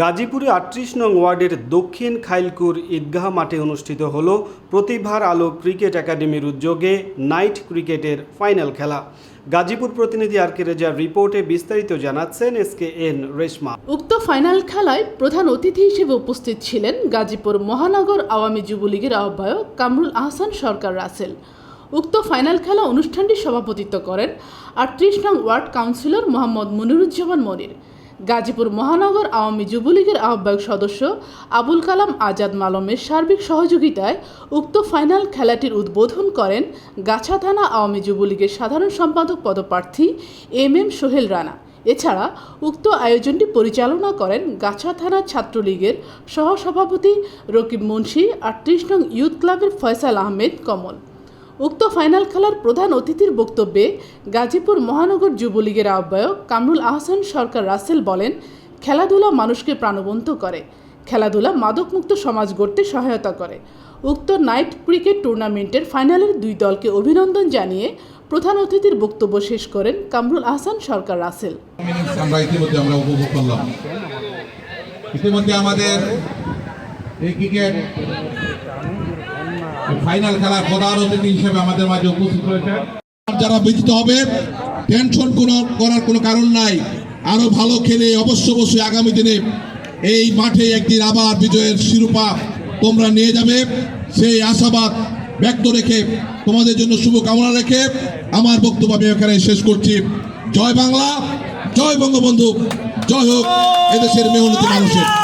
গাজীপুরে আটত্রিশ নং ওয়ার্ডের দক্ষিণ খাইলকুর ঈদগাহ মাঠে অনুষ্ঠিত হল প্রতিভার আলো ক্রিকেট একাডেমির উদ্যোগে নাইট ক্রিকেটের ফাইনাল খেলা। গাজীপুর প্রতিনিধি আর কে রেজার রিপোর্টে বিস্তারিত জানাচ্ছেন এস কে এন রেশমা। উক্ত ফাইনাল খেলায় প্রধান অতিথি হিসেবে উপস্থিত ছিলেন গাজীপুর মহানগর আওয়ামী যুবলীগের আহ্বায়ক কামরুল আহসান সরকার রাসেল। উক্ত ফাইনাল খেলা অনুষ্ঠানটি সভাপতিত্ব করেন আটত্রিশ নং ওয়ার্ড কাউন্সিলর মোহাম্মদ মনিরুজ্জামান মনির। গাজীপুর মহানগর আওয়ামী যুবলীগের আহ্বায়ক সদস্য আবুল কালাম আজাদ মালমের সার্বিক সহযোগিতায় উক্ত ফাইনাল খেলাটির উদ্বোধন করেন গাছা থানা আওয়ামী যুবলীগের সাধারণ সম্পাদক পদপ্রার্থী এম এম সোহেল রানা। এছাড়া উক্ত আয়োজনটি পরিচালনা করেন গাছা থানা ছাত্রলীগের সহসভাপতি রকিব মুন্সি আটত্রিশ নং ইউথ ক্লাবের ফয়সাল আহমেদ কমল। উক্ত ফাইনাল খেলার প্রধান অতিথির বক্তব্যে গাজীপুর মহানগর যুবলীগের আহ্বায়ক কামরুল আহসান সরকার রাসেল বলেন, খেলাধুলা মানুষকে প্রাণবন্ত করে। খেলাধুলা মাদকমুক্ত সমাজ গড়তে সহায়তা করে। উক্ত নাইট ক্রিকেট টুর্নামেন্টের ফাইনালের দুই দলকে অভিনন্দন জানিয়ে প্রধান অতিথির বক্তব্য শেষ করেন কামরুল আহসান সরকার রাসেল। আমরা ইতিমধ্যে আমরা উপভোগ করলাম। ইতিমধ্যে আমাদের এই ক্রিকেট ফাইনাল খেলার প্রধান অতিথি হিসেবে আমাদের মাঝে উপস্থিত রয়েছে যারা বিজিত হবে টেনশন কোনো করার কোনো কারণ নাই। আরও ভালো খেলে অবশ্য অবশ্যই আগামী দিনে এই মাঠে একদিন আবার বিজয়ের শিরোপা তোমরা নিয়ে যাবে। সেই আশাবাদ ব্যক্ত রেখে তোমাদের জন্য শুভকামনা রেখে আমার বক্তব্য আমি এখানে শেষ করছি। জয় বাংলা, জয় বঙ্গবন্ধু, জয় হোক এদেশের মেহনতি মানুষের।